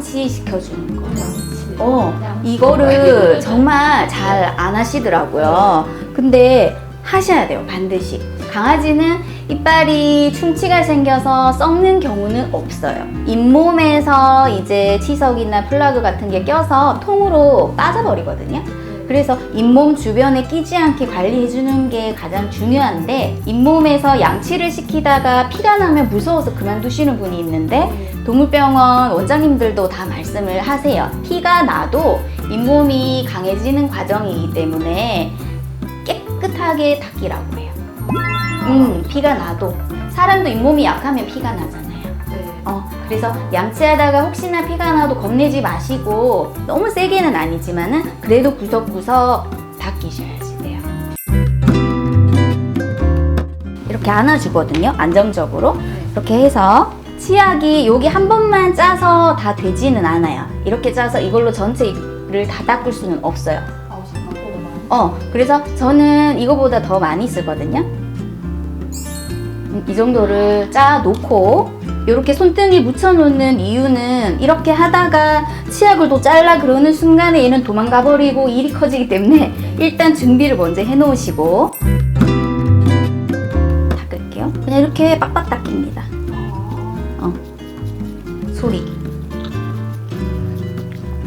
양치 시켜주는 거. 어, 이거를 정말 잘 안 하시더라고요. 근데 하셔야 돼요, 반드시. 강아지는 이빨이 충치가 생겨서 썩는 경우는 없어요. 잇몸에서 이제 치석이나 플라그 같은 게 껴서 통으로 빠져버리거든요. 그래서 잇몸 주변에 끼지 않게 관리해주는 게 가장 중요한데 잇몸에서 양치를 시키다가 피가 나면 무서워서 그만두시는 분이 있는데 동물병원 원장님들도 다 말씀을 하세요. 피가 나도 잇몸이 강해지는 과정이기 때문에 깨끗하게 닦이라고 해요. 음, 피가 나도 사람도 잇몸이 약하면 피가 나잖아요. 어, 그래서 양치하다가 혹시나 피가 나도 겁내지 마시고 너무 세게는 아니지만은 그래도 구석구석 닦이셔야지 돼요. 이렇게 안아주거든요. 안정적으로. 이렇게 해서 치약이 여기 한 번만 짜서 다 되지는 않아요. 이렇게 짜서 이걸로 전체를 다 닦을 수는 없어요. 어, 그래서 저는 이거보다 더 많이 쓰거든요. 음, 이 정도를 짜 놓고 이렇게 손등에 묻혀 놓는 이유는 이렇게 하다가 치약을 또 잘라 그러는 순간에 얘는 도망가 버리고 일이 커지기 때문에 일단 준비를 먼저 해 놓으시고 닦을게요. 그냥 이렇게 빡빡 닦입니다. 어. 소리.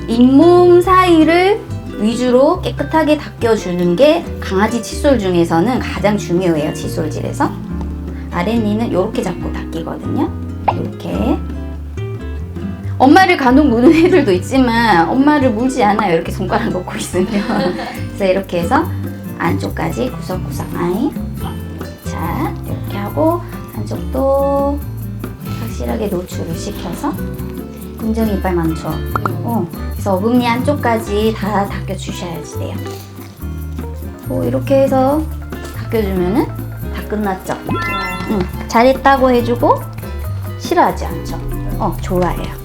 잇몸 사이를 위주로 깨끗하게 닦여주는 게 강아지 칫솔 중에서는 가장 중요해요. 칫솔질에서. 아랫니는 이렇게 잡고 닦이거든요. 엄마를 간혹 무는 애들도 있지만 엄마를 물지 않아요. 이렇게 손가락 놓고 있으면. 그래서 이렇게 해서 안쪽까지 구석구석 아이. 자, 이렇게 하고 안쪽도 확실하게 노출을 시켜서 긍정 이빨 많죠. 어, 그래서 어금니 안쪽까지 다 닦여 주셔야지 돼요. 뭐 이렇게 해서 닦여주면은 다 끝났죠. 응, 잘했다고 해주고 싫어하지 않죠. 어, 좋아해요.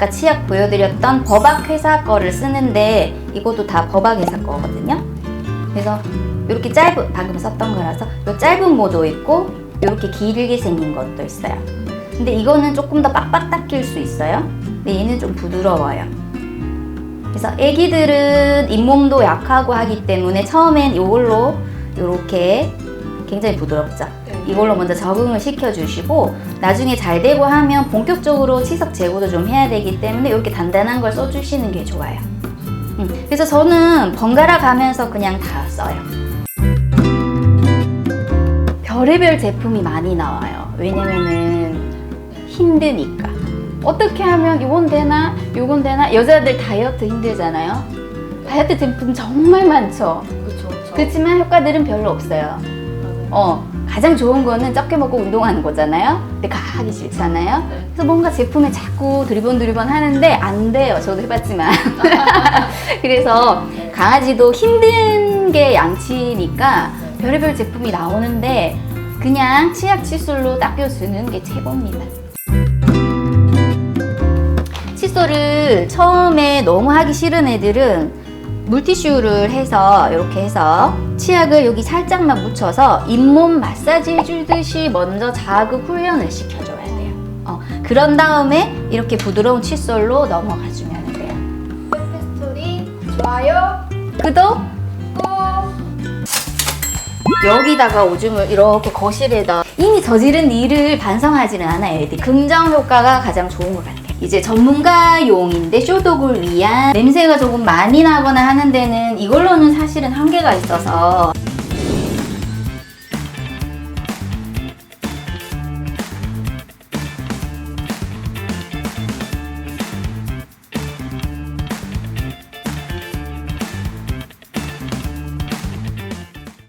아까 치약 보여드렸던 버박 회사 거를 쓰는데 이것도 다 버박 회사 거거든요. 그래서 이렇게 짧은 방금 썼던 거라서 이 짧은 모도 있고 이렇게 길게 생긴 것도 있어요. 근데 이거는 조금 더 빡빡 닦일 수 있어요. 근데 얘는 좀 부드러워요. 그래서 애기들은 잇몸도 약하고 하기 때문에 처음엔 이걸로 이렇게 굉장히 부드럽죠. 이걸로 먼저 적응을 시켜주시고 나중에 잘 되고 하면 본격적으로 치석 제거도 좀 해야 되기 때문에 이렇게 단단한 걸 써주시는 게 좋아요. 음, 그래서 저는 번갈아 가면서 그냥 다 써요. 별의별 제품이 많이 나와요. 왜냐면은 힘드니까. 어떻게 하면 이건 되나, 요건 되나? 여자들 다이어트 힘들잖아요. 다이어트 제품 정말 많죠. 그쵸. 그렇지만 효과들은 별로 없어요. 어, 가장 좋은 거는 적게 먹고 운동하는 거잖아요. 근데 가- 하기 싫잖아요. 네. 그래서 뭔가 제품에 자꾸 드리번드리번 하는데 안 돼요. 저도 해봤지만. 그래서 강아지도 힘든 게 양치니까 별의별 제품이 나오는데 그냥 치약 칫솔로 닦여주는 게 최고입니다. 칫솔을 처음에 너무 하기 싫은 애들은 물티슈를 해서 이렇게 해서 치약을 여기 살짝만 묻혀서 잇몸 마사지 해주듯이 먼저 자극 훈련을 시켜줘야 돼요. 어, 그런 다음에 이렇게 부드러운 칫솔로 넘어가주면 돼요. 페스토리 좋아요. 구독! 꾹. 여기다가 오줌을 이렇게 거실에다 이미 저지른 일을 반성하지는 않아요. 긍정 효과가 가장 좋은 것 같아요. 이제 전문가용인데 쇼독을 위한 냄새가 조금 많이 나거나 하는 데는 이걸로는 사실은 한계가 있어서